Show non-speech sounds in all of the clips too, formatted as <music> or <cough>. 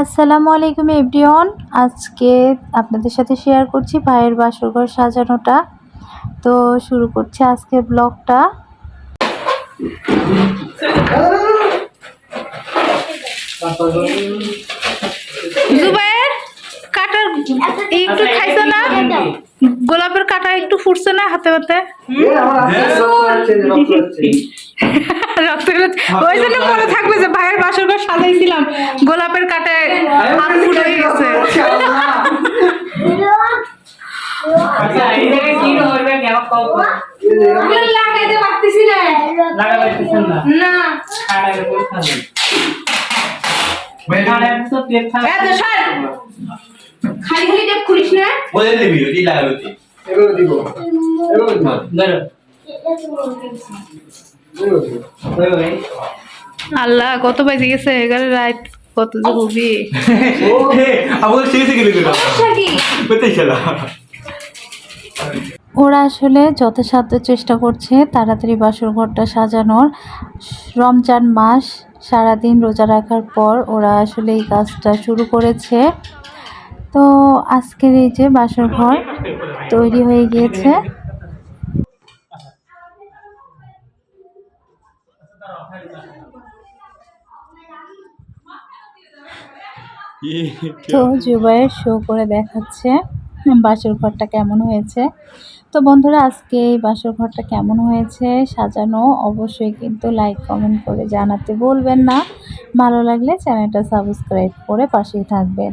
আসসালামু আলাইকুম এভরিওয়ান। আজকে আপনাদের সাথে শেয়ার করছি ভাইয়ের বাসরঘর সাজানোটা। তো শুরু করছি আজকে ব্লগটা জুবাইর একটু খাইছো না? গোলাপের কাটা একটু ফুটছে না হাতে হাতে? রক্ত বেরোচ্ছে। <laughs> ওই জন্য মনে থাকবে যে ভাইয়ের বাসর ঘর সাজাইছিলাম। গোলাপের কাটায় হাত ফুটে গেছে। আচ্ছা লাগাইতে পারতেছি না। খালি খালি টেপ খুলিস না? বলে দিবি ওটি লাগাবি এগুলো দিব। দিব। ধরো। আল্লাহ কত বাজে গেছে? এগারো রাত। কত যে হবি? শেষে <laughs> গেলি কোথায় খেলা ওরা আসলে যথাসাধ্য চেষ্টা করছে তাড়াতাড়ি বাসর ঘরটা সাজানোর। রমজান মাস সারাদিন রোজা রাখার পর ওরা আসলে এই কাজটা শুরু করেছে। তো আজকের এই যে বাসর ঘর তৈরি হয়ে গিয়েছে। তো জুবাইয়ের শো করে দেখাচ্ছে বাসর ঘরটা কেমন হয়েছে। তো বন্ধুরা, আজকে এই বাসর ঘরটা কেমন হয়েছে সাজানো অবশ্যই কিন্তু লাইক কমেন্ট করে জানাতে বলবেন না। ভালো লাগলে চ্যানেলটা সাবস্ক্রাইব করে পাশেই থাকবেন।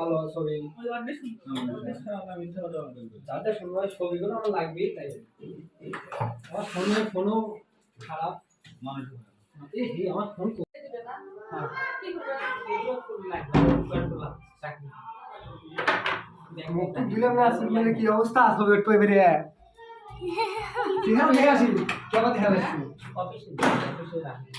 ভালো ভালো ছবি যাদের সময় ছবিগুলো আমার লাগবেই তাই আমার ফোনে ফোনও খারাপ। আমার ফোন কো- হ্যাঁ। দিলাম না আসলে কি অবস্থা? আসবে একটু এবারে। আসি? কেমন অফিসে। অফিসে রাখি।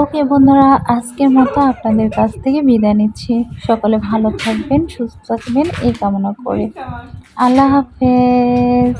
ওকে বন্ধুরা, আজকের মতো আপনাদের কাছ থেকে বিদায় নিচ্ছি। সকলে ভালো থাকবেন, সুস্থ থাকবেন, এই কামনা করে। আল্লাহ হাফেজ।